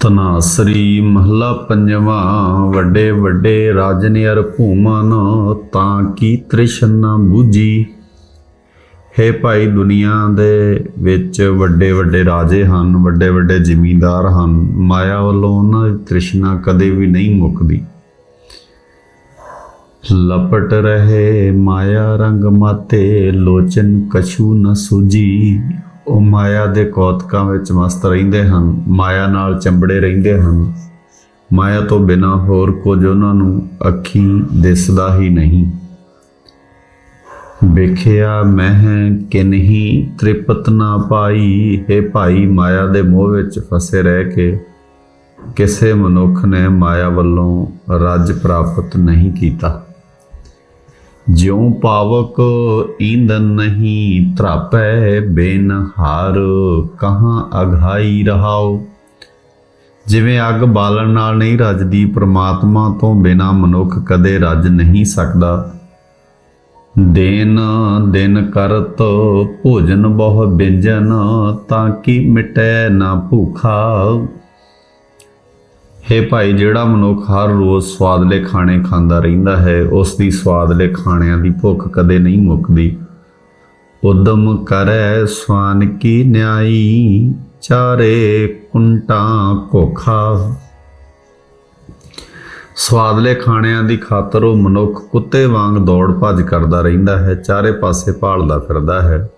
ਤਨਾਸਰੀ ਮਹਲਾ ਪੰਜਵਾਂ, ਵੱਡੇ ਵੱਡੇ ਰਾਜਨ ਅਰ ਭੂਮਨ ਤਾਂ ਕੀ ਤ੍ਰਿਸ਼ਨਾ ਬੂਜੀ ਹੇ ਭਾਈ ਦੁਨੀਆ ਦੇ ਵਿੱਚ ਵੱਡੇ ਵੱਡੇ ਰਾਜੇ ਹਨ, ਵੱਡੇ ਵੱਡੇ ਜ਼ਿਮੀਂਦਾਰ ਹਨ, ਮਾਇਆ ਵੱਲੋਂ ਉਹਨਾਂ ਦੀ ਤ੍ਰਿਸ਼ਨਾ ਕਦੇ ਵੀ ਨਹੀਂ ਮੁੱਕਦੀ। ਲਪਟ ਰਹੇ ਮਾਇਆ ਰੰਗ ਮਾਤੇ, ਲੋਚਨ ਕਛੂ ਨ ਸੂਜੀ ਉਹ ਮਾਇਆ ਦੇ ਕੌਤਕਾਂ ਵਿੱਚ ਮਸਤ ਰਹਿੰਦੇ ਹਨ, ਮਾਇਆ ਨਾਲ ਚੰਬੜੇ ਰਹਿੰਦੇ ਹਨ। ਮਾਇਆ ਤੋਂ ਬਿਨਾ ਹੋਰ ਕੁਝ ਉਹਨਾਂ ਨੂੰ ਅੱਖੀਂ ਦਿਸਦਾ ਹੀ ਨਹੀਂ। ਵੇਖਿਆ ਮੈਂ ਕਿ ਨਹੀਂ ਤ੍ਰਿਪਤ ਨਾ ਪਾਈ, ਹੈ ਭਾਈ ਮਾਇਆ ਦੇ ਮੋਹ ਵਿੱਚ ਫਸੇ ਰਹਿ ਕੇ ਕਿਸੇ ਮਨੁੱਖ ਨੇ ਮਾਇਆ ਵੱਲੋਂ ਰੱਜ ਪ੍ਰਾਪਤ ਨਹੀਂ ਕੀਤਾ। ਜਿਉ ਪਾਵਕ ਈਂਦਨ ਨਹੀਂ ਧਰਾਪੈ, ਬੇਨਹਾਰ ਕਹਾਂ ਅਘਾਈ ਰਹਾਓ? ਜਿਵੇਂ ਅੱਗ ਬਾਲਣ ਨਾਲ ਨਹੀਂ ਰੱਜਦੀ, ਪ੍ਰਮਾਤਮਾ ਤੋਂ ਬਿਨਾ ਮਨੁੱਖ ਕਦੇ ਰੱਜ ਨਹੀਂ ਸਕਦਾ। ਦੇਨ, ਦਿਨ ਕਰਤ, ਭੋਜਨ ਬਹੁ ਬਿੰਜਨ, ਤਾਂ ਕਿ ਮਿਟੈ ਨਾ ਭੁਖਾ? ਹੈ ਭਾਈ, ਜਿਹੜਾ ਮਨੁੱਖ ਹਰ ਰੋਜ਼ ਸਵਾਦਲੇ ਖਾਣੇ ਖਾਂਦਾ ਰਹਿੰਦਾ ਹੈ ਉਸ ਦੀ ਸਵਾਦਲੇ ਖਾਣਿਆਂ ਦੀ ਭੁੱਖ ਕਦੇ ਨਹੀਂ ਮੁੱਕਦੀ। ਉਦਮ ਕਰੈ ਸਵਾਨ ਕੀ ਨਿਆਈ, ਚਾਰੇ ਕੁੰਟਾਂ ਕੋਖਾ। ਸਵਾਦਲੇ ਖਾਣਿਆਂ ਦੀ ਖਾਤਰ ਉਹ ਮਨੁੱਖ ਕੁੱਤੇ ਵਾਂਗ ਦੌੜ ਭੱਜ ਕਰਦਾ ਰਹਿੰਦਾ ਹੈ, ਚਾਰੇ ਪਾਸੇ ਭਾਲਦਾ ਫਿਰਦਾ ਹੈ।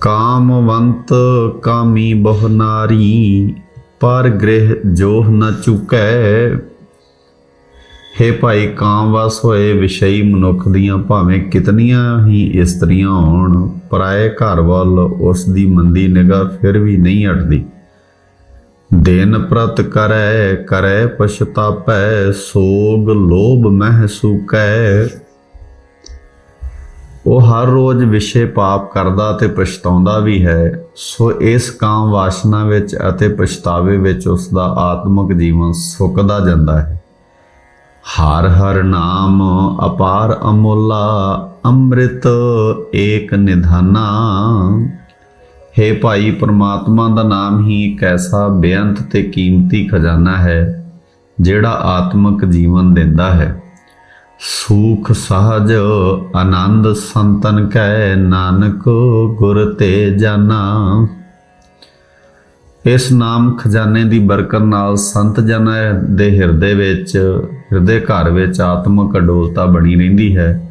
ਕਾਮਵੰਤ ਕਾਮੀ ਬਹੁ ਨਾਰੀ ਪਰ ਗ੍ਰਹਿ ਜੋਹ ਨ ਚੁਕੈ। ਹੇ ਭਾਈ ਕਾਮਵਸ ਹੋਏ ਵਿਸ਼ਈ ਮਨੁੱਖ ਦੀਆਂ ਭਾਵੇਂ ਕਿਤਨੀਆਂ ਹੀ ਇਸਤਰੀਆਂ ਹੋਣ, ਪਰਾਏ ਘਰ ਵੱਲ ਉਸ ਦੀ ਮੰਦੀ ਨਿਗਾਹ ਫਿਰ ਵੀ ਨਹੀਂ ਹਟਦੀ ਦਿਨ ਪ੍ਰਤ ਕਰੈ ਕਰੈ ਪਛਤਾਪੈ, ਸੋਗ ਲੋਭ ਮਹਿ ਸੁਕੈ ਉਹ ਹਰ ਰੋਜ਼ ਵਿਸ਼ੇ ਪਾਪ ਕਰਦਾ ਤੇ ਪਛਤਾਉਂਦਾ ਵੀ ਹੈ। ਸੋ ਇਸ ਕਾਮ ਵਾਸ਼ਨਾ ਵਿੱਚ ਅਤੇ ਪਛਤਾਵੇ ਵਿੱਚ ਉਸ ਦਾ ਆਤਮਿਕ ਜੀਵਨ ਸੁੱਕਦਾ ਜਾਂਦਾ ਹੈ। ਹਰ ਹਰ ਨਾਮ ਅਪਾਰ ਅਮੁੱਲਾ, ਅੰਮ੍ਰਿਤ ਏਕ ਨਿਧਾਨਾ। ਹੈ ਭਾਈ, ਪ੍ਰਮਾਤਮਾ ਦਾ ਨਾਮ ਹੀ ਇੱਕ ਐਸਾ ਬੇਅੰਤ ਤੇ ਕੀਮਤੀ ਖਜ਼ਾਨਾ ਹੈ, ਜਿਹੜਾ ਆਤਮਿਕ ਜੀਵਨ ਦਿੰਦਾ ਹੈ। ਸੂਖ ਸਹਜ ਆਨੰਦ ਸੰਤਨ ਕੈ ਨਾਨਕ ਗੁਰ ਤੇ ਜਾਨਾ। ਇਸ ਨਾਮ ਖਜ਼ਾਨੇ ਦੀ ਬਰਕਤ ਨਾਲ ਸੰਤ ਜਨ ਦੇ ਹਿਰਦੇ ਵਿੱਚ, ਹਿਰਦੇ ਘਰ ਵਿੱਚ ਆਤਮਿਕ ਅਡੋਲਤਾ ਬਣੀ ਰਹਿੰਦੀ ਹੈ।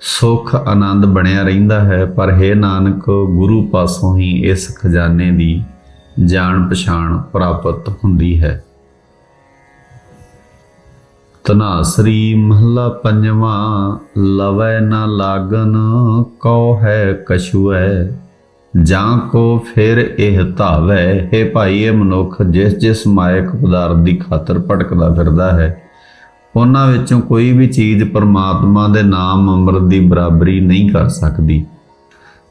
ਸੁਖ ਆਨੰਦ ਬਣਿਆ ਰਹਿੰਦਾ ਹੈ, ਪਰ ਹੈ ਨਾਨਕ, ਗੁਰੂ ਪਾਸੋਂ ਹੀ ਇਸ ਖਜ਼ਾਨੇ ਦੀ ਜਾਣ ਪਛਾਣ ਪ੍ਰਾਪਤ ਹੁੰਦੀ ਹੈ। ਤਨਾਸਰੀ ਮਹਲਾ ਪੰਜਵਾਂ, ਲਵੈ ਨਾ ਲਾਗਨ ਕਉ ਹੈ ਕਛੁਐ। ਜਾਂ ਕੋ ਫਿਰ ਇਹ ਧਾਵੈ, ਹੈ ਭਾਈ ਇਹ ਮਨੁੱਖ ਜਿਸ ਜਿਸ ਮਾਇਕ ਪਦਾਰਥ ਦੀ ਖਾਤਰ ਭਟਕਦਾ ਫਿਰਦਾ ਹੈ, ਉਹਨਾਂ ਵਿੱਚੋਂ ਕੋਈ ਵੀ ਚੀਜ਼ ਪਰਮਾਤਮਾ ਦੇ ਨਾਮ ਅੰਮ੍ਰਿਤ ਦੀ ਬਰਾਬਰੀ ਨਹੀਂ ਕਰ ਸਕਦੀ।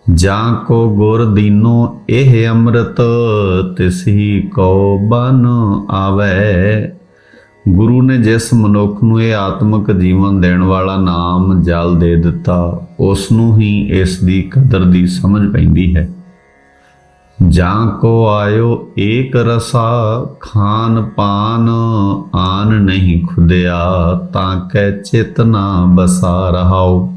ਜਾਂ ਕੋ ਗੁਰ ਦੀਨੋ ਇਹ ਅੰਮ੍ਰਿਤ ਤਿਸਹੀ ਕੋ ਬਨ ਆਵੈ। ਗੁਰੂ ਨੇ ਜਿਸ ਮਨੁੱਖ ਨੂੰ ਇਹ ਆਤਮਿਕ ਜੀਵਨ ਦੇਣ ਵਾਲਾ ਨਾਮ ਜਲ ਦੇ ਦਿੱਤਾ, ਉਸ ਨੂੰ ਹੀ ਇਸ ਦੀ ਕਦਰ ਦੀ ਸਮਝ ਪੈਂਦੀ ਹੈ। ਜਾਂ ਕੋ ਆਇਓ ਏਕ ਰਸਾ, ਖਾਨ ਪਾਨ ਆਨ ਨਹੀਂ ਖੁਦਿਆ, ਤਾਂ ਕੈ ਚੇਤਨਾ ਬਸਾ ਰਹਾਓ।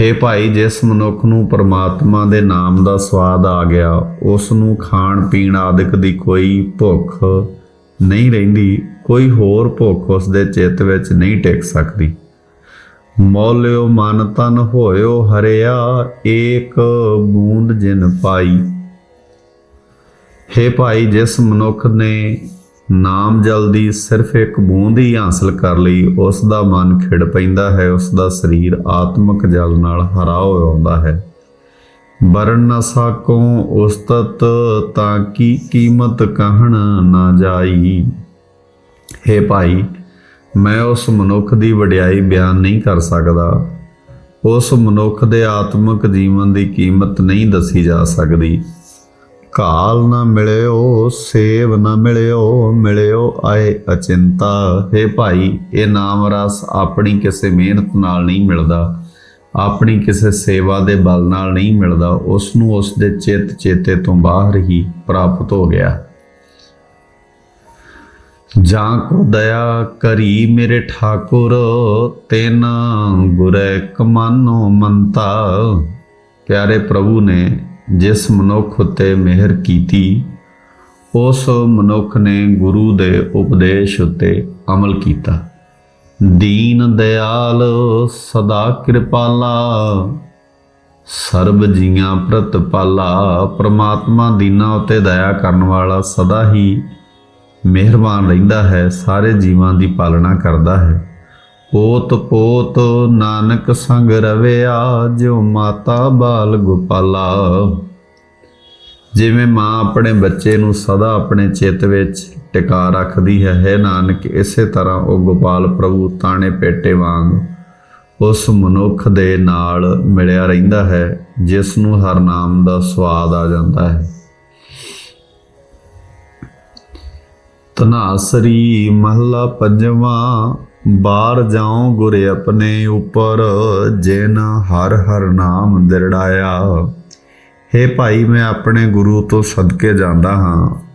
ਹੇ ਭਾਈ, ਜਿਸ ਮਨੁੱਖ ਨੂੰ ਪਰਮਾਤਮਾ ਦੇ ਨਾਮ ਦਾ ਸਵਾਦ ਆ ਗਿਆ, ਉਸ ਨੂੰ ਖਾਣ ਪੀਣ ਆਦਿਕ ਦੀ ਕੋਈ ਭੁੱਖ ਨਹੀਂ ਰਹਿੰਦੀ, ਕੋਈ ਹੋਰ ਭੁੱਖ ਉਸ ਦੇ ਚਿੱਤ ਵਿੱਚ ਨਹੀਂ ਟਿਕ ਸਕਦੀ। ਮੌਲਿਓ ਮਨ ਤਨ ਹੋਇਓ ਹਰਿਆ, ਏਕ ਬੂੰਦ ਜਿਨ ਪਾਈ। ਹੇ ਭਾਈ, ਜਿਸ ਮਨੁੱਖ ਨੇ ਨਾਮ ਜਲਦੀ ਸਿਰਫ ਇੱਕ ਬੂੰਦ ਹੀ ਹਾਸਲ ਕਰ ਲਈ ਉਸ ਦਾ ਮਨ ਖਿੜ ਪੈਂਦਾ ਹੈ ਉਸ ਦਾ ਸਰੀਰ ਆਤਮਿਕ ਜਲ ਨਾਲ ਹਰਾ ਹੋ ਜਾਂਦਾ ਹੈ। ਵਰਣ ਨ ਸਾਕੋ ਉਸਤਤ ਤਾਂ ਕੀ ਕੀਮਤ ਕਹਿਣ ਨਾ ਜਾਈ। ਹੇ ਭਾਈ, ਮੈਂ ਉਸ ਮਨੁੱਖ ਦੀ ਵਡਿਆਈ ਬਿਆਨ ਨਹੀਂ ਕਰ ਸਕਦਾ। ਉਸ ਮਨੁੱਖ ਦੇ ਆਤਮਿਕ ਜੀਵਨ ਦੀ ਕੀਮਤ ਨਹੀਂ ਦੱਸੀ ਜਾ ਸਕਦੀ। ਕਾਲ ਨਾ ਮਿਲਿਓ, ਸੇਵ ਨਾ ਮਿਲਿਓ ਮਿਲਿਓ ਆਏ ਅਚਿੰਤਾ। ਹੈ ਭਾਈ, ਇਹ ਨਾਮ ਰਸ ਆਪਣੀ ਕਿਸੇ ਮਿਹਨਤ ਨਾਲ ਨਹੀਂ ਮਿਲਦਾ। ਆਪਣੀ ਕਿਸੇ ਸੇਵਾ ਦੇ ਬਲ ਨਾਲ ਨਹੀਂ ਮਿਲਦਾ ਉਸ ਨੂੰ ਉਸ ਦੇ ਚਿੱਤ ਚੇਤੇ ਤੋਂ ਬਾਹਰ ਹੀ ਪ੍ਰਾਪਤ ਹੋ ਗਿਆ। ਜਾਂ ਕੋ ਦਇਆ ਕਰੀ ਮੇਰੇ ਠਾਕੁਰ, ਤੈਨ ਗੁਰੇ ਕਮਾਨੋ ਮੰਤਾ। ਪਿਆਰੇ ਪ੍ਰਭੂ ਨੇ ਜਿਸ ਮਨੁੱਖ ਉਤੇ ਮਿਹਰ ਕੀਤੀ, ਉਸ ਮਨੁੱਖ ਨੇ ਗੁਰੂ ਦੇ ਉਪਦੇਸ਼ ਉਤੇ ਅਮਲ ਕੀਤਾ। ਦੀਨ ਦਿਆਲ, ਸਦਾ ਕਿਰਪਾਲਾ। ਸਰਬ ਜੀਆਂ ਪ੍ਰਤਪਾਲਾ ਪ੍ਰਮਾਤਮਾ ਦੀਨਾ ਉਤੇ ਦਇਆ ਕਰਨ ਵਾਲਾ ਸਦਾ ਹੀ ਮਿਹਰਬਾਨ ਰਹਿੰਦਾ ਹੈ, ਸਾਰੇ ਜੀਵਾਂ ਦੀ ਪਾਲਣਾ ਕਰਦਾ ਹੈ। ਪੋਤ ਪੋਤ ਨਾਨਕ ਸੰਗ ਰਵਿਆ, ਜਿਉ ਮਾਤਾ ਬਾਲ ਗੋਪਾਲਾ। ਜਿਵੇਂ ਮਾਂ ਆਪਣੇ ਬੱਚੇ ਨੂੰ ਸਦਾ ਆਪਣੇ ਚਿੱਤ ਵਿੱਚ ਟਿਕਾ ਰੱਖਦੀ ਹੈ। ਹੈ ਨਾਨਕ, ਇਸੇ ਤਰ੍ਹਾਂ ਉਹ ਗੋਪਾਲ ਪ੍ਰਭੂ ਤਾਣੇ ਪੇਟੇ ਵਾਂਗ ਉਸ ਮਨੁੱਖ ਦੇ ਨਾਲ ਮਿਲਿਆ ਰਹਿੰਦਾ ਹੈ, ਜਿਸ ਨੂੰ ਹਰ ਨਾਮ ਦਾ ਸਵਾਦ ਆ ਜਾਂਦਾ ਹੈ। ਤਨਾਸਰੀ ਮਹੱਲਾ ਪੰਜਵਾਂ, ਬਾਹਰ ਜਾਉ ਗੁਰ ਆਪਣੇ ਉਪਰ, ਜਿਨ ਹਰ ਹਰ ਨਾਮ ਦਿਰੜਾਇਆ। हे ਭਾਈ, ਮੈਂ ਆਪਣੇ ਗੁਰੂ ਤੋਂ ਸਦਕੇ ਜਾਂਦਾ ਹਾਂ।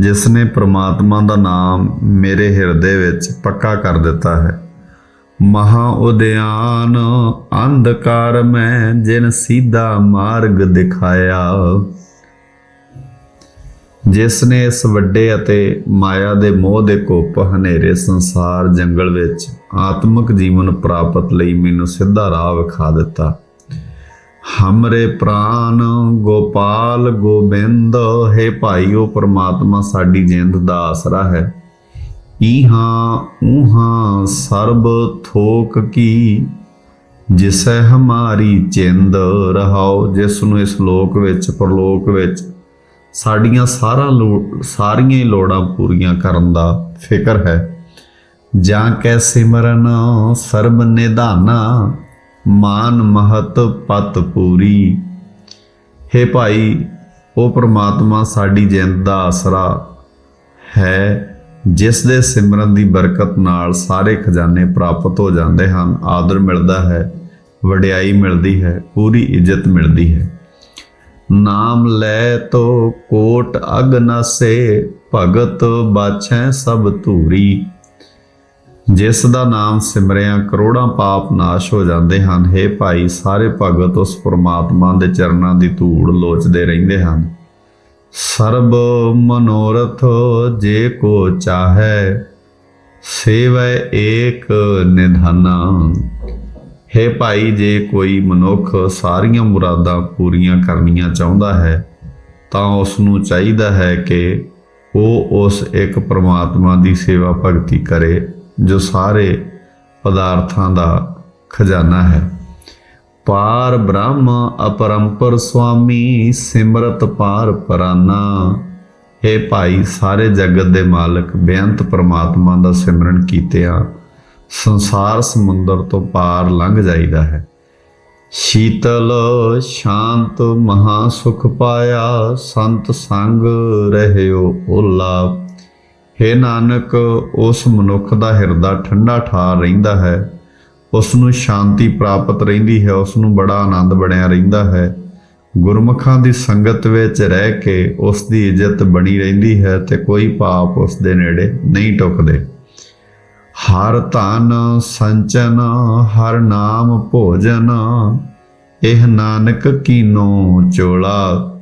ਜਿਸ ਨੇ ਪ੍ਰਮਾਤਮਾ ਦਾ ਨਾਮ ਮੇਰੇ ਹਿਰਦੇ ਵਿੱਚ ਪੱਕਾ ਕਰ ਦਿੱਤਾ ਹੈ। ਮਹਾ ਉਦਿਆਨ ਅੰਧਕਾਰ ਮੈਂ ਜਿਨ ਸਿੱਧਾ ਮਾਰਗ ਦਿਖਾਇਆ। ਜਿਸ ਨੇ ਇਸ ਵੱਡੇ ਅਤੇ ਮਾਇਆ ਦੇ ਮੋਹ ਦੇ ਕੋਪ ਹਨੇਰੇ ਸੰਸਾਰ ਜੰਗਲ ਵਿੱਚ ਆਤਮਿਕ ਜੀਵਨ ਪ੍ਰਾਪਤ ਲਈ ਮੈਨੂੰ ਸਿੱਧਾ ਰਾਹ ਵਿਖਾ ਦਿੱਤਾ। ਹਮਰੇ ਪ੍ਰਾਨ ਗੋਪਾਲ ਗੋਬਿੰਦ ਹੈ ਭਾਈਓ ਪ੍ਰਮਾਤਮਾ ਸਾਡੀ ਜਿੰਦ ਦਾ ਆਸਰਾ ਹੈ ਈਹਾਂ ਊਹਾਂ ਸਰਬ ਥੋਕ ਕੀ ਜਿਸੈ ਹਮਾਰੀ ਚਿੰਦ ਰਹਾਓ ਜਿਸ ਨੂੰ ਇਸ ਲੋਕ ਵਿੱਚ ਪਰਲੋਕ ਵਿੱਚ ਸਾਡੀਆਂ ਸਾਰਾ ਲੋ- ਸਾਰੀਆਂ ਲੋੜਾਂ ਪੂਰੀਆਂ ਕਰਨ ਦਾ ਫਿਕਰ ਹੈ ਜਾਂ ਕੈ ਸਿਮਰਨ ਸਰਬ ਨਿਧਾਨਾ ਮਾਨ ਮਹਤ ਪਤ ਪੂਰੀ। ਹੈ ਭਾਈ, ਉਹ ਪ੍ਰਮਾਤਮਾ ਸਾਡੀ ਜਿੰਦ ਦਾ ਆਸਰਾ ਹੈ, ਜਿਸ ਦੇ ਸਿਮਰਨ ਦੀ ਬਰਕਤ ਨਾਲ ਸਾਰੇ ਖਜ਼ਾਨੇ ਪ੍ਰਾਪਤ ਹੋ ਜਾਂਦੇ ਹਨ। ਆਦਰ ਮਿਲਦਾ ਹੈ, ਵਡਿਆਈ ਮਿਲਦੀ ਹੈ, ਪੂਰੀ ਇੱਜ਼ਤ ਮਿਲਦੀ ਹੈ। ਨਾਮ ਲੈ ਤੋ ਕੋਟ ਅਗਨਸੇ ਭਗਤ ਬਾਛੈ ਸਭ ਧੂਰੀ। ਜਿਸ ਦਾ ਨਾਮ ਸਿਮਰਿਆ ਕਰੋੜਾਂ ਪਾਪ ਨਾਸ਼ ਹੋ ਜਾਂਦੇ ਹਨ हे ਭਾਈ, ਸਾਰੇ ਭਗਤ ਉਸ ਪ੍ਰਮਾਤਮਾ ਦੇ ਚਰਨਾਂ ਦੀ ਧੂੜ ਲੋਚਦੇ ਰਹਿੰਦੇ ਹਨ। ਸਰਬ ਮਨੋਰਥ ਜੇ ਕੋ ਚਾਹੈ, ਸੇਵੈ ਏਕ ਨਿਧਾਨਾ। ਹੈ ਭਾਈ, ਜੇ ਕੋਈ ਮਨੁੱਖ ਸਾਰੀਆਂ ਮੁਰਾਦਾਂ ਪੂਰੀਆਂ ਕਰਨੀਆਂ ਚਾਹੁੰਦਾ ਹੈ, ਤਾਂ ਉਸ ਨੂੰ ਚਾਹੀਦਾ ਹੈ ਕਿ ਉਹ ਉਸ ਇੱਕ ਪ੍ਰਮਾਤਮਾ ਦੀ ਸੇਵਾ ਭਗਤੀ ਕਰੇ। ਜੋ ਸਾਰੇ ਪਦਾਰਥਾਂ ਦਾ ਖਜ਼ਾਨਾ ਹੈ। ਪਾਰ ਬ੍ਰਹਮ, ਅਪਰੰਪਰ ਸੁਆਮੀ, ਸਿਮਰਤ ਪਾਰ ਪਰਾਨਾ। ਹੈ ਭਾਈ, ਸਾਰੇ ਜਗਤ ਦੇ ਮਾਲਕ, ਬੇਅੰਤ ਪ੍ਰਮਾਤਮਾ ਦਾ ਸਿਮਰਨ ਕੀਤਿਆਂ, ਸੰਸਾਰ ਸਮੁੰਦਰ ਤੋਂ ਪਾਰ ਲੰਘ ਜਾਈਦਾ ਹੈ। ਸ਼ੀਤਲ, ਸ਼ਾਂਤ, ਮਹਾ ਸੁਖ ਪਾਇਆ, ਸੰਤ ਸੰਗ ਰਹਿਓ ਓਲਾ ਹੇ ਨਾਨਕ, ਉਸ ਮਨੁੱਖ ਦਾ ਹਿਰਦਾ ਠੰਡਾ ਠਾਰ ਰਹਿੰਦਾ ਹੈ। ਉਸ ਨੂੰ ਸ਼ਾਂਤੀ ਪ੍ਰਾਪਤ ਰਹਿੰਦੀ ਹੈ ਉਸ ਨੂੰ ਬੜਾ ਆਨੰਦ ਬਣਿਆ ਰਹਿੰਦਾ ਹੈ। ਗੁਰਮੁਖਾਂ ਦੀ ਸੰਗਤ ਵਿੱਚ ਰਹਿ ਕੇ ਉਸ ਦੀ ਇੱਜ਼ਤ ਬਣੀ ਰਹਿੰਦੀ ਹੈ ਤੇ ਕੋਈ ਪਾਪ ਉਸ ਦੇ ਨੇੜੇ ਨਹੀਂ ਟੁਕਦੇ। ਹਰ ਧਨ ਸੰਚਨ, ਹਰ ਨਾਮ ਭੋਜਨ, ਇਹ ਨਾਨਕ ਕੀਨੋ ਚੋਲਾ।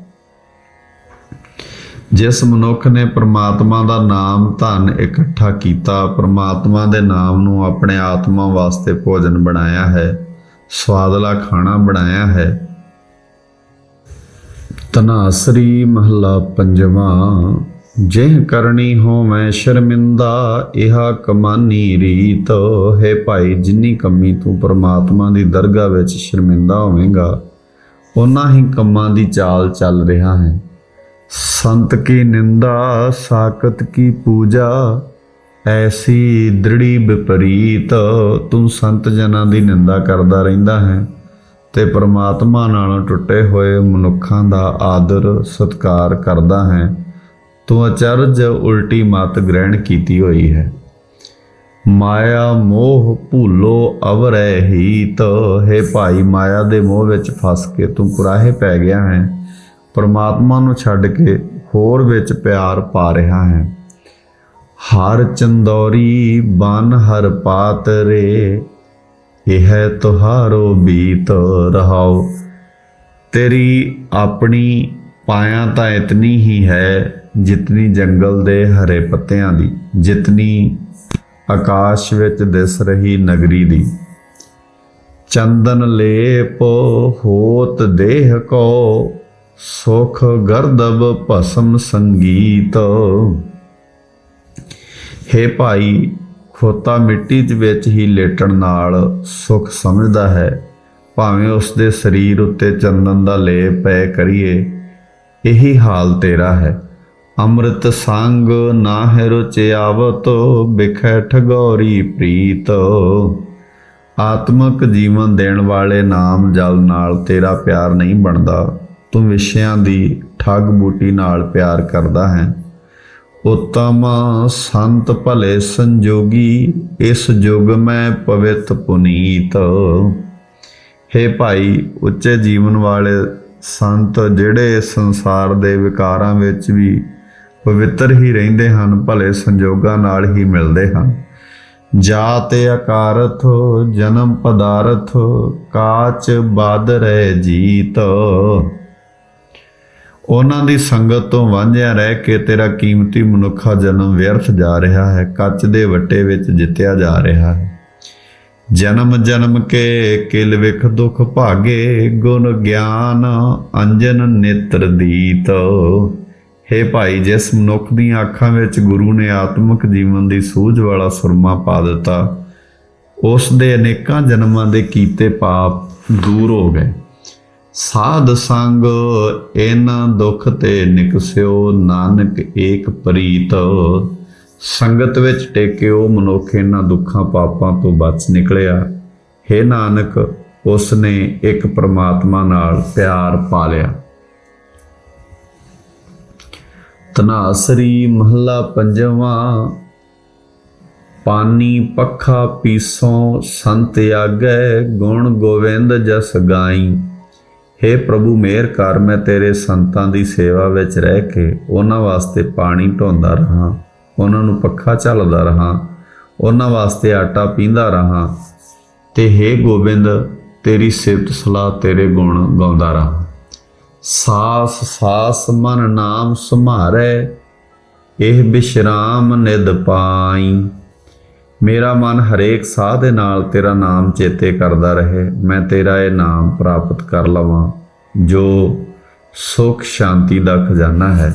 ਜਿਸ ਮਨੁੱਖ ਨੇ ਪ੍ਰਮਾਤਮਾ ਦਾ ਨਾਮ ਧਨ ਇਕੱਠਾ ਕੀਤਾ, ਪ੍ਰਮਾਤਮਾ ਦੇ ਨਾਮ ਨੂੰ ਆਪਣੇ ਆਤਮਾ ਵਾਸਤੇ ਭੋਜਨ ਬਣਾਇਆ ਹੈ, ਸਵਾਦਲਾ ਖਾਣਾ ਬਣਾਇਆ ਹੈ। ਤਨਾਸਰੀ ਮਹਲਾ ਪੰਜਵਾਂ, ਜਿਹ ਕਰਨੀ ਹੋ ਮੈਂ ਸ਼ਰਮਿੰਦਾ, ਇਹਾ ਕਮਾਨੀ ਰੀਤ। ਹੈ ਭਾਈ, ਜਿੰਨੀ ਕਮੀ ਤੂੰ ਪ੍ਰਮਾਤਮਾ ਦੀ ਦਰਗਾਹ ਵਿੱਚ ਸ਼ਰਮਿੰਦਾ ਹੋਵੇਂਗਾ ਉਨਾ ਹੀ ਕੰਮਾਂ ਦੀ ਚਾਲ ਚੱਲ ਰਿਹਾ ਹੈ। ਸੰਤ ਕੀ ਨਿੰਦਾ ਸਾਕਤ ਕੀ ਪੂਜਾ, ਐਸੀ ਦ੍ਰਿੜੀ ਵਿਪਰੀਤ ਤੂੰ ਸੰਤ ਜਨਾਂ ਦੀ ਨਿੰਦਾ ਕਰਦਾ ਰਹਿੰਦਾ ਹੈ ਤੇ ਪ੍ਰਮਾਤਮਾ ਨਾਲੋਂ ਟੁੱਟੇ ਹੋਏ ਮਨੁੱਖਾਂ ਦਾ ਆਦਰ, ਸਤਕਾਰ ਕਰਦਾ ਹੈ। ਤੂੰ ਅਚਰਜ ਉਲਟੀ ਮਤ ਗ੍ਰਹਿਣ ਕੀਤੀ ਹੋਈ ਹੈ। ਮਾਇਆ ਮੋਹ ਭੂਲੋ ਅਵਰੈ ਹੀਤ, ਹੈ ਭਾਈ ਮਾਇਆ ਦੇ ਮੋਹ ਵਿੱਚ ਫਸ ਕੇ ਤੂੰ ਕੁਰਾਹੇ ਪੈ ਗਿਆ ਹੈ। ਪਰਮਾਤਮਾ ਨੂੰ ਛੱਡ ਕੇ ਹੋਰ ਵਿੱਚ ਪਿਆਰ ਪਾ ਰਿਹਾ ਹੈ। ਹਰ ਚੰਦੌਰੀ ਬਨ ਹਰ ਪਾਤ ਰੇ, ਇਹ ਹੈ ਤੁਹਾਰੋ ਬੀਤ ਰਹਾਓ। ਤੇਰੀ ਆਪਣੀ ਪਾਇਆ ਤਾਂ ਇਤਨੀ ਹੀ ਹੈ, ਜਿਤਨੀ ਜੰਗਲ ਦੇ ਹਰੇ ਪੱਤਿਆਂ ਦੀ, ਜਿਤਨੀ ਆਕਾਸ਼ ਵਿੱਚ ਦਿਸ ਰਹੀ ਨਗਰੀ ਦੀ। ਚੰਦਨ ਲੇਪ ਹੋਤ ਦੇਹ ਕੋ ਸੁਖ ਗਰਦਵ ਭਸਮ ਸੰਗੀਤ। ਹੇ ਭਾਈ, ਖੋਤਾ ਮਿੱਟੀ ਦੇ ਵਿੱਚ ਹੀ ਲੇਟਣ ਨਾਲ ਸੁਖ ਸਮਝਦਾ ਹੈ। ਭਾਵੇਂ ਉਸ ਦੇ ਸਰੀਰ ਉੱਤੇ ਚੰਦਨ ਦਾ ਲੇਪ ਪੈ ਕਰੀਏ, ਇਹੀ ਹਾਲ ਤੇਰਾ ਹੈ। ਅੰਮ੍ਰਿਤ ਸੰਗ ਨਾ ਹੈ ਰੁਚਿਆਵਤ ਬਿਖੈ ਠਗੌਰੀ ਪ੍ਰੀਤ। ਆਤਮਿਕ ਜੀਵਨ ਦੇਣ ਵਾਲੇ ਨਾਮ ਜਲ ਨਾਲ ਤੇਰਾ ਪਿਆਰ ਨਹੀਂ ਬਣਦਾ। ਤੂੰ ਵਿਸ਼ਿਆਂ ਦੀ ਠੱਗ ਬੂਟੀ ਨਾਲ ਪਿਆਰ ਕਰਦਾ ਹੈ। ਉਤਮ ਸੰਤ ਭਲੇ ਸੰਜੋਗੀ, ਇਸ ਯੁਗ ਮੈਂ ਪਵਿੱਤ ਪੁਨੀਤ। ਹੇ ਭਾਈ, ਉੱਚੇ ਜੀਵਨ ਵਾਲੇ ਸੰਤ, ਜਿਹੜੇ ਸੰਸਾਰ ਦੇ ਵਿਕਾਰਾਂ ਵਿੱਚ ਵੀ ਪਵਿੱਤਰ ਹੀ ਰਹਿੰਦੇ ਹਨ, ਭਲੇ ਸੰਜੋਗਾਂ ਨਾਲ ਹੀ ਮਿਲਦੇ ਹਨ। ਜਾਤ ਅਕਾਰਥ, ਜਨਮ ਪਦਾਰਥ, ਕਾਚ ਬਾਦਰੈ ਜੀਤ। ਉਹਨਾਂ ਦੀ ਸੰਗਤ ਤੋਂ ਵਾਂਝਿਆ ਰਹਿ ਕੇ ਤੇਰਾ ਕੀਮਤੀ ਮਨੁੱਖਾ ਜਨਮ ਵਿਅਰਥ ਜਾ ਰਿਹਾ ਹੈ, ਕੱਚ ਦੇ ਵੱਟੇ ਵਿੱਚ ਜਿੱਤਿਆ ਜਾ ਰਿਹਾ ਹੈ। ਜਨਮ ਜਨਮ ਕੇ ਕਿਲ ਵਿਖ ਦੁਖ ਭਾਗੇ, ਗੁਣ ਗਿਆਨ ਅੰਜਨ ਨੇਤਰ ਦੀਤ। ਹੇ ਭਾਈ, ਜਿਸ ਮਨੁੱਖ ਦੀਆਂ ਅੱਖਾਂ ਵਿੱਚ ਗੁਰੂ ਨੇ ਆਤਮਿਕ ਜੀਵਨ ਦੀ ਸੂਝ ਵਾਲਾ ਸੁਰਮਾ ਪਾ ਦਿੱਤਾ, ਉਸ ਦੇ ਅਨੇਕਾਂ ਜਨਮਾਂ ਦੇ ਕੀਤੇ ਪਾਪ ਦੂਰ ਹੋ ਗਏ। ਸਾਧ ਸੰਗ ਇਹਨਾਂ ਦੁੱਖ ਤੇ ਨਿਕਸਿਓ, ਨਾਨਕ ਏਕ ਪ੍ਰੀਤ। ਸੰਗਤ ਵਿੱਚ ਟੇਕਿਓ ਮਨੁੱਖ ਇਹਨਾਂ ਦੁੱਖਾਂ ਪਾਪਾਂ ਤੋਂ ਬਚ ਨਿਕਲਿਆ। हे ਨਾਨਕ ਉਸ ਨੇ ਇੱਕ ਪ੍ਰਮਾਤਮਾ ਨਾਲ ਪਿਆਰ ਪਾ ਲਿਆ ਤਨਾਸਰੀ ਮਹੱਲਾ ਪੰਜਵਾਂ, ਪਾਨੀ ਪੱਖਾ ਪੀਸੋਂ ਸੰਤ ਆਗੈ, ਗੁਣ ਗੋਵਿੰਦ ਜਸ ਗਾਈ। हे ਪ੍ਰਭੂ, ਮੇਰ ਕਰ, ਮੈਂ ਤੇਰੇ ਸੰਤਾਂ ਦੀ ਸੇਵਾ ਵਿੱਚ ਰਹਿ ਕੇ ਉਹਨਾਂ ਵਾਸਤੇ ਪਾਣੀ ਢੋਂਦਾ ਰਹਾ, ਉਹਨਾਂ ਨੂੰ ਪੱਖਾ ਝੱਲਦਾ ਰਹਾ, ਉਹਨਾਂ ਵਾਸਤੇ ਆਟਾ ਪੀਂਦਾ ਰਹਾ ਤੇ हे ਗੋਬਿੰਦ, ਤੇਰੀ ਸਿਫਤ ਸਲਾਹ ਤੇਰੇ ਗੁਣ ਗਾਉਂਦਾ ਰਹਾ। ਸਾਸ ਸਾਸ ਮਨ ਨਾਮ ਸੁਮਾਰੈ ਇਹ ਬਿਸ਼ਰਾਮ ਨਿਦ ਪਾਈ। ਮੇਰਾ ਮਨ ਹਰੇਕ ਸਾਹ ਦੇ ਨਾਲ ਤੇਰਾ ਨਾਮ ਚੇਤੇ ਕਰਦਾ ਰਹੇ। ਮੈਂ ਤੇਰਾ ਇਹ ਨਾਮ ਪ੍ਰਾਪਤ ਕਰ ਲਵਾਂ, ਜੋ ਸੁਖ ਸ਼ਾਂਤੀ ਦਾ ਖਜ਼ਾਨਾ ਹੈ।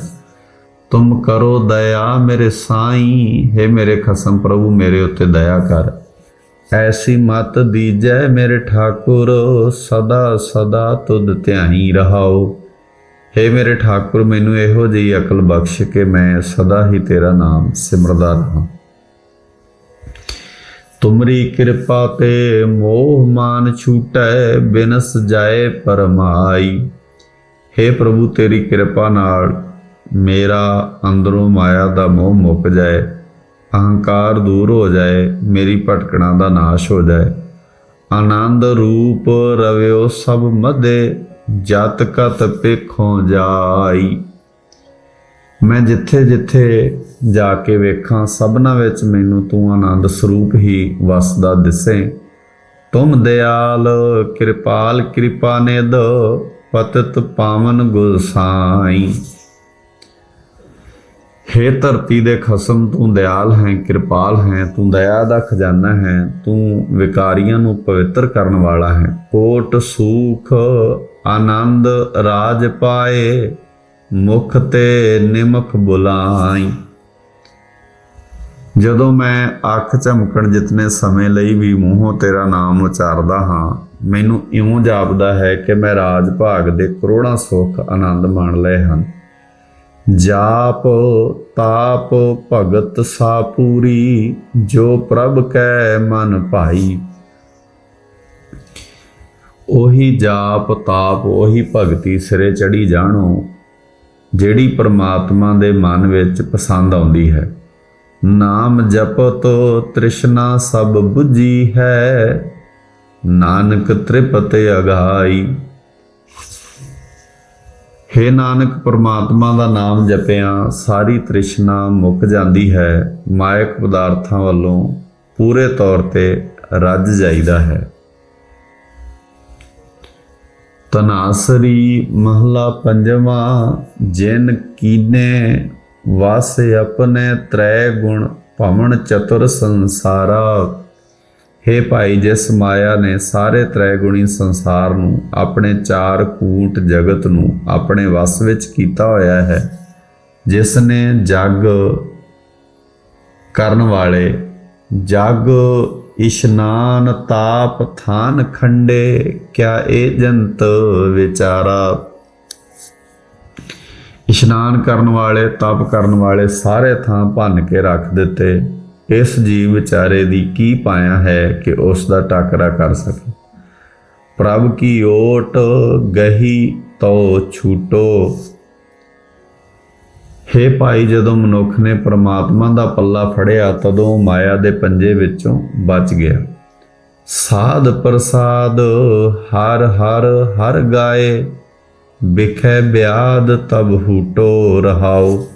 ਤੁਮ ਕਰੋ ਦਇਆ ਮੇਰੇ ਸਾਈਂ, ਹੈ ਮੇਰੇ ਖਸਮ ਪ੍ਰਭੂ, ਮੇਰੇ ਉੱਤੇ ਦਇਆ ਕਰ। ਐਸੀ ਮਤ ਦੀਜੈ ਮੇਰੇ ਠਾਕੁਰ, ਸਦਾ ਸਦਾ ਤੁਧ ਧਿਆਈ ਰਹਾਓ। ਹੇ ਮੇਰੇ ਠਾਕੁਰ, ਮੈਨੂੰ ਇਹੋ ਜਿਹੀ ਅਕਲ ਬਖਸ਼ ਕੇ ਮੈਂ ਸਦਾ ਹੀ ਤੇਰਾ ਨਾਮ ਸਿਮਰਦਾ ਰਹਾ। ਤੁਮਰੀ ਕਿਰਪਾ ਤੇ ਮੋਹ ਮਾਨ ਛੂਟੈ, ਬਿਨਸ ਜਾਏ ਪਰਮਾਈ। हे ਪ੍ਰਭੂ, ਤੇਰੀ ਕਿਰਪਾ ਨਾਲ ਮੇਰਾ ਅੰਦਰੋਂ ਮਾਇਆ ਦਾ ਮੋਹ ਮੁੱਕ ਜਾਏ, ਅਹੰਕਾਰ ਦੂਰ ਹੋ ਜਾਏ, ਮੇਰੀ ਭਟਕਣਾ ਦਾ ਨਾਸ਼ ਹੋ ਜਾਏ। ਆਨੰਦ ਰੂਪ ਰਵਿਓ ਸਭ ਮਦੇ, ਜਤ ਕਤ ਪੇਖੋਂ ਜਾਈ। ਮੈਂ ਜਿੱਥੇ ਜਿੱਥੇ ਜਾ ਕੇ ਵੇਖਾਂ, ਸਭਨਾ ਵਿੱਚ ਮੈਨੂੰ ਤੂੰ ਆਨੰਦ ਸਰੂਪ ਹੀ ਵਸਦਾ ਦਿਸੇ। ਤੁਮ ਦਿਆਲ, ਕਿਰਪਾਲ, ਕਿਰਪਾ ਨਿਧ, ਪਤਿਤ ਪਾਵਨ ਗੁਸਾਈ ਹੇ ਧਰਤੀ ਦੇ ਖਸਮ, ਤੂੰ ਦਿਆਲ ਹੈ, ਕਿਰਪਾਲ ਹੈ, ਤੂੰ ਦਇਆ ਦਾ ਖਜ਼ਾਨਾ ਹੈ, ਤੂੰ ਵਿਕਾਰੀਆਂ ਨੂੰ ਪਵਿੱਤਰ ਕਰਨ ਵਾਲਾ ਹੈ। ਕੋਟ, ਸੂਖ, ਆਨੰਦ ਰਾਜ ਪਾਏ, ਮੁਖ ਤੇ ਨਿਮਖ ਬੁਲਾਈ। ਜਦੋਂ ਮੈਂ ਅੱਖ ਝਮਕਣ ਜਿਤਨੇ ਸਮੇਂ ਲਈ ਵੀ ਮੂੰਹੋਂ ਤੇਰਾ ਨਾਮ ਉਚਾਰਦਾ ਹਾਂ, ਮੈਨੂੰ ਇਉਂ ਜਾਪਦਾ ਹੈ ਕਿ ਮੈਂ ਰਾਜ ਭਾਗ ਦੇ ਕਰੋੜਾਂ ਸੁੱਖ ਆਨੰਦ ਮਾਣ ਲਏ ਹਨ। ਜਾਪ, ਤਾਪ, ਭਗਤ ਸਾਪੂਰੀ, ਜੋ ਪ੍ਰਭ ਕੈ ਮਨ ਭਾਈ। ਉਹੀ ਜਾਪ, ਤਾਪ, ਉਹੀ ਭਗਤੀ ਸਿਰੇ ਚੜੀ ਜਾਣੋ, ਜਿਹੜੀ ਪਰਮਾਤਮਾ ਦੇ ਮਨ ਵਿੱਚ ਪਸੰਦ ਆਉਂਦੀ ਹੈ। ਨਾਮ ਜਪਤ ਤ੍ਰਿਸ਼ਨਾ ਸਭ 부ਜੀ ਹੈ, ਨਾਨਕ ਤ੍ਰਿਪਤ ਅਗਾਈ। ਹੇ ਨਾਨਕ, ਪਰਮਾਤਮਾ ਦਾ ਨਾਮ ਜਪਿਆਂ, ਸਾਰੀ ਤ੍ਰਿਸ਼ਨਾ ਮੁੱਕ ਜਾਂਦੀ ਹੈ, ਮਾਇਕ ਪਦਾਰਥਾਂ ਵੱਲੋਂ ਪੂਰੇ ਤੌਰ ਤੇ ਰੱਜ ਜਾਈਦਾ ਹੈ। ਤਨਾਸਰੀ ਮਹਲਾ ਪੰਜਵਾਂ, ਜਿਨ ਕੀਨੇ ਵਸ ਆਪਣੇ ਤ੍ਰੈ ਗੁਣ ਭਵਨ ਚਤੁਰ ਸੰਸਾਰਾ। ਹੇ ਭਾਈ, ਜਿਸ ਮਾਇਆ ਨੇ ਸਾਰੇ ਤ੍ਰੈ ਗੁਣੀ ਸੰਸਾਰ ਨੂੰ ਆਪਣੇ ਚਾਰ ਕੂਟ ਜਗਤ ਨੂੰ ਆਪਣੇ ਵਸ ਵਿੱਚ ਕੀਤਾ ਹੋਇਆ ਹੈ, ਜਿਸ ਨੇ ਜਗ ਕਰਨ ਵਾਲੇ, ਜਗ ਇਸ਼ਨਾਨ ਤਾਪ ਥਾਨ ਖੰਡੇ, ਕਿਆ ਇਹ ਜੰਤ ਵਿਚਾਰਾ। ਇਸ਼ਨਾਨ ਕਰਨ ਵਾਲੇ, ਤਪ ਕਰਨ ਵਾਲੇ ਸਾਰੇ ਥਾਂ ਭੰਨ ਕੇ ਰੱਖ ਦਿੱਤੇ। ਇਸ ਜੀਵ ਵਿਚਾਰੇ ਦੀ ਕੀ ਪਾਇਆ ਹੈ ਕਿ ਉਸ ਦਾ ਟਾਕਰਾ ਕਰ ਸਕੇ? ਪ੍ਰਭ ਕੀ ਓਟ ਗਹੀ ਤੋ ਛੂਟੋ? ਹੇ ਭਾਈ, ਜਦੋਂ ਮਨੁੱਖ ਨੇ ਪ੍ਰਮਾਤਮਾ ਦਾ ਪੱਲਾ ਫੜਿਆ, ਤਦੋਂ ਮਾਇਆ ਦੇ ਪੰਜੇ ਵਿੱਚੋਂ ਬਚ ਗਿਆ। ਸਾਧ ਪ੍ਰਸਾਦ, ਹਰ ਹਰ ਹਰ ਗਾਏ। ਬਿਖੈ ਬਿਆਦ ਤਬ ਹੂਟੋ ਰਹਾਓ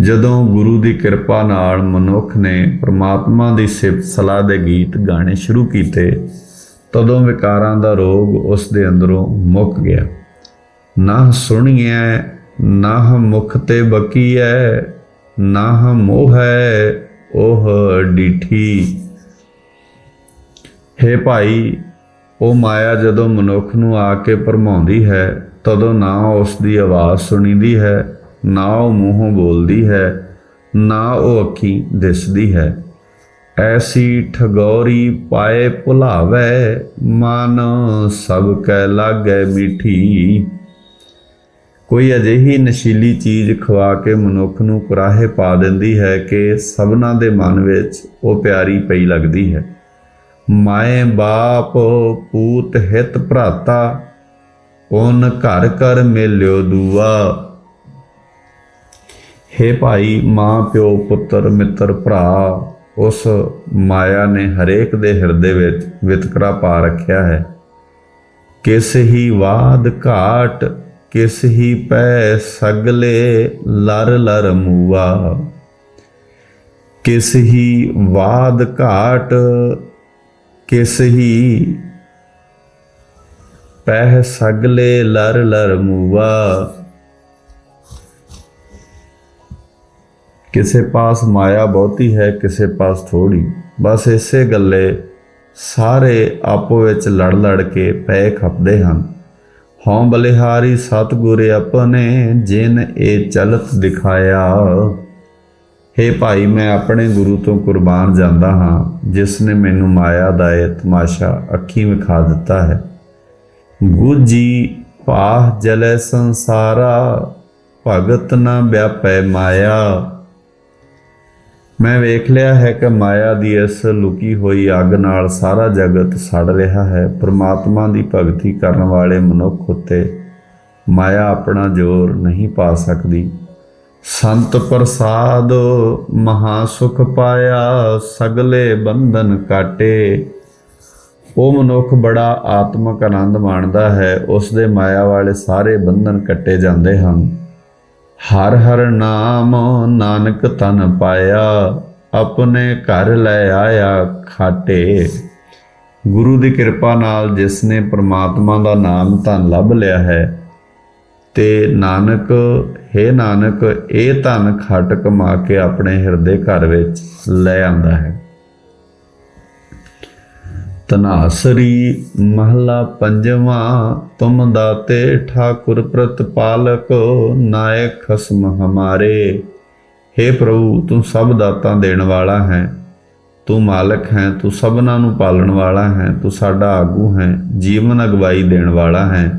ਜਦੋਂ ਗੁਰੂ ਦੀ ਕਿਰਪਾ ਨਾਲ ਮਨੁੱਖ ਨੇ ਪ੍ਰਮਾਤਮਾ ਦੀ ਸਿਫਤ ਸਲਾਹ ਦੇ ਗੀਤ ਗਾਣੇ ਸ਼ੁਰੂ ਕੀਤੇ, ਤਦੋਂ ਵਿਕਾਰਾਂ ਦਾ ਰੋਗ ਉਸ ਦੇ ਅੰਦਰੋਂ ਮੁੱਕ ਗਿਆ। ਨਾ ਸੁਣੀਐ ਨਾ ਮੁਖ ਤੇ ਬਕੀਐ ਨਾ ਮੋਹ ਹੈ ਉਹ ਡੀਠੀ। ਹੇ ਭਾਈ ਉਹ ਮਾਇਆ ਜਦੋਂ ਮਨੁੱਖ ਨੂੰ ਆ ਕੇ ਭਰਮਾਉਂਦੀ ਹੈ, ਤਦੋਂ ਨਾ ਉਸ ਦੀ ਆਵਾਜ਼ ਸੁਣੀਦੀ ਹੈ, ਨਾ ਉਹ ਮੂੰਹੋਂ ਬੋਲਦੀ ਹੈ, ਨਾ ਉਹ ਅੱਖੀ ਦਿਸਦੀ ਹੈ। ਐਸੀ ਠਗੌਰੀ ਪਾਏ ਭੁਲਾਵੇ, ਮਨ ਸਭ ਕੈ ਲਾਗੈ ਮਿੱਠੀ। ਕੋਈ ਅਜਿਹੀ ਨਸ਼ੀਲੀ ਚੀਜ਼ ਖਵਾ ਕੇ ਮਨੁੱਖ ਨੂੰ ਕੁਰਾਹੇ ਪਾ ਦਿੰਦੀ ਹੈ ਕਿ ਸਭਨਾ ਦੇ ਮਨ ਵਿੱਚ ਉਹ ਪਿਆਰੀ ਪਈ ਲੱਗਦੀ ਹੈ। ਮਾਏ ਬਾਪ ਪੂਤ ਹਿਤ ਭਰਾਤਾ ਓਨ ਘਰ ਘਰ ਮੇਲਿਓ ਦੂਆ। ਹੇ ਭਾਈ ਮਾਂ ਪਿਓ ਪੁੱਤਰ ਮਿੱਤਰ ਭਰਾ, ਉਸ ਮਾਇਆ ਨੇ ਹਰੇਕ ਦੇ ਹਿਰਦੇ ਵਿੱਚ ਵਿਤਕਰਾ ਪਾ ਰੱਖਿਆ ਹੈ। ਕਿਸ ਹੀ ਵਾਦ ਘਾਟ, ਕਿਸ ਹੀ ਪੈ ਸਗਲੇ ਲਰ ਲਰ ਮੂਆ। ਕਿਸ ਹੀ ਵਾਦ ਘਾਟ ਕਿਸ ਹੀ ਪਹਿ ਸਗਲੇ ਲਰ ਲਰ ਮੂਆ। ਕਿਸੇ ਪਾਸ ਮਾਇਆ ਬਹੁਤੀ ਹੈ, ਕਿਸੇ ਪਾਸ ਥੋੜੀ। ਬਸ ਇਸੇ ਗੱਲੇ ਸਾਰੇ ਆਪੋ ਵਿੱਚ ਲੜ ਲੜ ਕੇ ਪਏ ਖਪਦੇ ਹਨ। ਹਉ ਬਲਿਹਾਰੀ ਸਤਿਗੁਰ ਆਪਣੇ ਜਿਨ ਇਹ ਚਲਤ ਦਿਖਾਇਆ। ਹੇ ਭਾਈ, ਮੈਂ ਆਪਣੇ ਗੁਰੂ ਤੋਂ ਕੁਰਬਾਨ ਜਾਂਦਾ ਹਾਂ, ਜਿਸ ਨੇ ਮੈਨੂੰ ਮਾਇਆ ਦਾ ਇਹ ਤਮਾਸ਼ਾ ਅੱਖੀ ਵਿਖਾ ਦਿੱਤਾ ਹੈ। ਗੁਜੀ ਪਾਹ ਜਲੇ ਸੰਸਾਰਾ, ਭਗਤ ਨਾ ਵਿਆਪੈ ਮਾਇਆ। ਮੈਂ ਵੇਖ ਲਿਆ ਹੈ ਕਿ ਮਾਇਆ ਦੀ ਇਸ ਲੁਕੀ ਹੋਈ ਅੱਗ ਨਾਲ ਸਾਰਾ ਜਗਤ ਸੜ ਰਿਹਾ ਹੈ। ਪ੍ਰਮਾਤਮਾ ਦੀ ਭਗਤੀ ਕਰਨ ਵਾਲੇ ਮਨੁੱਖ ਉਤੇ ਮਾਇਆ ਆਪਣਾ ਜ਼ੋਰ ਨਹੀਂ ਪਾ ਸਕਦੀ। ਸੰਤ ਪ੍ਰਸਾਦ ਮਹਾ ਸੁਖ ਪਾਇਆ, ਸਗਲੇ ਬੰਧਨ ਕਾਟੇ। ਉਹ ਮਨੁੱਖ ਬੜਾ ਆਤਮਿਕ ਆਨੰਦ ਮਾਣਦਾ ਹੈ, ਉਸ ਦੇ ਮਾਇਆ ਵਾਲੇ ਸਾਰੇ ਬੰਧਨ ਕੱਟੇ ਜਾਂਦੇ ਹਨ। ਹਰ ਹਰ ਨਾਮ ਨਾਨਕ ਤਨ ਪਾਇਆ, ਆਪਣੇ ਘਰ ਲੈ ਆਇਆ ਖਾਟੇ। ਗੁਰੂ ਦੀ ਕਿਰਪਾ ਨਾਲ ਜਿਸ ਨੇ ਪ੍ਰਮਾਤਮਾ ਦਾ ਨਾਮ ਧਨ ਲੱਭ ਲਿਆ ਹੈ ਤੇ ਨਾਨਕ, ਹੈ ਨਾਨਕ, ਇਹ ਧਨ ਖੱਟ ਕਮਾ ਕੇ ਆਪਣੇ ਹਿਰਦੇ ਘਰ ਵਿੱਚ ਲੈ ਆਂਦਾ ਹੈ। ਤਨਾਸਰੀ ਮਹਲਾ ਪੰਜਵਾਂ, ਤੁਮ ਦਾਤੇ ਠਾਕੁਰ ਪ੍ਰਤਪਾਲਕ ਨਾਇਕ ਖਸਮ ਹਮਾਰੇ। हे ਪ੍ਰਭੂ, ਤੂੰ ਸਭ ਦਾਤਾਂ ਦੇਣ ਵਾਲਾ ਹੈ। ਤੂੰ ਮਾਲਕ ਹੈ, ਤੂੰ ਸਭਨਾਂ ਨੂੰ ਪਾਲਣ ਵਾਲਾ ਹੈ। ਤੂੰ ਸਾਡਾ ਆਗੂ ਹੈ, ਜੀਵਨ ਅਗਵਾਈ ਦੇਣ ਵਾਲਾ ਹੈ।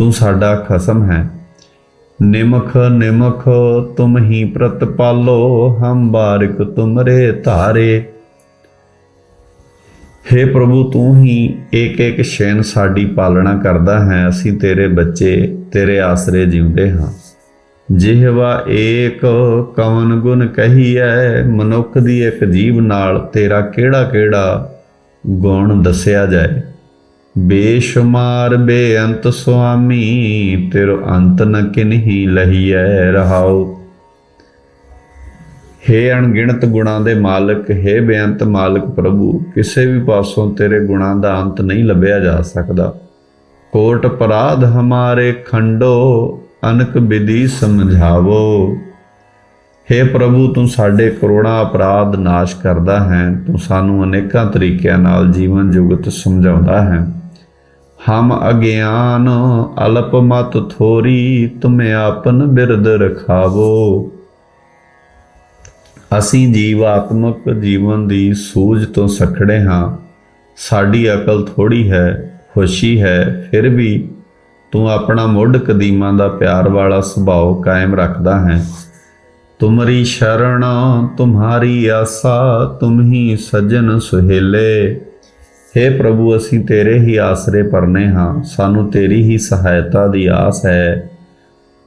ਤੂੰ ਸਾਡਾ ਖਸਮ ਹੈ। ਨਿਮਖ ਨਿਮਖ, ਤੁਮ ਹੀ ਪ੍ਰਤ ਪਾਲੋ, ਹਮ ਬਾਰਿਕ ਤੁਮਰੇ ਧਾਰੇ। हे ਪ੍ਰਭੂ, ਤੂੰ ਹੀ ਇੱਕ ਇੱਕ ਸ਼ੈਨ ਸਾਡੀ ਪਾਲਣਾ ਕਰਦਾ ਹੈ। ਅਸੀਂ ਤੇਰੇ ਬੱਚੇ, ਤੇਰੇ ਆਸਰੇ ਜਿਉਂਦੇ ਹਾਂ। ਜਿਹਵਾ ਏਕ ਕਵਨ ਗੁਣ ਕਹੀਐ, ਮਨੁੱਖ ਦੀ ਇੱਕ ਜੀਵ ਨਾਲ ਤੇਰਾ ਕਿਹੜਾ ਕਿਹੜਾ ਗੁਣ ਦੱਸਿਆ ਜਾਏ। ਬੇਸ਼ੁਮਾਰ ਬੇਅੰਤ ਸੁਆਮੀ, ਤੇਰੋ ਅੰਤ ਨ ਕਿਨਹੀ ਲਹੀਐ ਰਹਾਉ। ਹੇ ਅਣਗਿਣਤ ਗੁਣਾਂ ਦੇ ਮਾਲਕ, ਹੇ ਬੇਅੰਤ ਮਾਲਕ ਪ੍ਰਭੂ, ਕਿਸੇ ਵੀ ਪਾਸੋਂ ਤੇਰੇ ਗੁਣਾਂ ਦਾ ਅੰਤ ਨਹੀਂ ਲੱਭਿਆ ਜਾ ਸਕਦਾ। ਕੋਟ ਅਪਰਾਧ ਹਮਾਰੇ ਖੰਡੋ, ਅਨਕ ਵਿਧੀ ਸਮਝਾਵੋ। ਹੇ ਪ੍ਰਭੂ, ਤੂੰ ਸਾਡੇ ਕਰੋੜਾਂ ਅਪਰਾਧ ਨਾਸ਼ ਕਰਦਾ ਹੈ, ਤੂੰ ਸਾਨੂੰ ਅਨੇਕਾਂ ਤਰੀਕਿਆਂ ਨਾਲ ਜੀਵਨ ਜੁਗਤ ਸਮਝਾਉਂਦਾ ਹੈ। ਹਮ ਅਗਿਆਨ ਅਲਪ ਮਤ ਥੋਰੀ, ਤੁਮੇ ਆਪਨ ਬਿਰਦ ਰਖਾਵੋ। ਅਸੀਂ ਜੀਵਾਤਮਕ ਜੀਵਨ ਦੀ ਸੂਝ ਤੋਂ ਸਖੜੇ ਹਾਂ। ਸਾਡੀ ਅਕਲ ਥੋੜੀ ਹੈ ਖੁਸ਼ੀ ਹੈ, ਫਿਰ ਵੀ ਤੂੰ ਆਪਣਾ ਮੁੱਢ ਕਦੀਮਾਂ ਦਾ ਪਿਆਰ ਵਾਲਾ ਸੁਭਾਅ ਕਾਇਮ ਰੱਖਦਾ ਹੈ। ਤੁਮਰੀ ਸ਼ਰਣ ਤੁਮਹਾਰੀ ਆਸਾ, ਤੁਮ ਹੀ ਸਜਣ ਸੁਹੇਲੇ। हे ਪ੍ਰਭੂ ਅਸੀਂ ਤੇਰੇ ਹੀ ਆਸਰੇ ਪਰਨੇ ਹਾਂ ਸਾਨੂੰ ਤੇਰੀ ਹੀ ਸਹਾਇਤਾ ਦੀ ਆਸ ਹੈ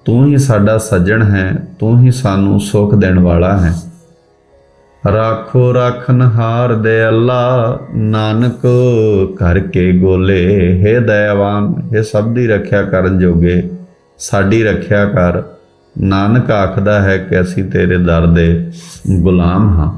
ਤੂੰ ਹੀ ਸਾਡਾ ਸੱਜਣ ਹੈ ਤੂੰ ਹੀ ਸਾਨੂੰ ਸੁਖ ਦੇਣ ਵਾਲਾ ਹੈ ਰਾਖੋ ਰਖਨਹਾਰ ਦੇ ਅੱਲਾ ਨਾਨਕ ਕਰਕੇ ਗੋਲੇ हे ਦਇਆਵਾਨ हे ਸਭ ਦੀ ਰੱਖਿਆ ਕਰਨ ਜੋਗੇ ਸਾਡੀ ਰੱਖਿਆ ਕਰ ਨਾਨਕ ਆਖਦਾ ਹੈ ਕਿ ਅਸੀਂ ਤੇਰੇ ਦਰ ਦੇ ਗੁਲਾਮ ਹਾਂ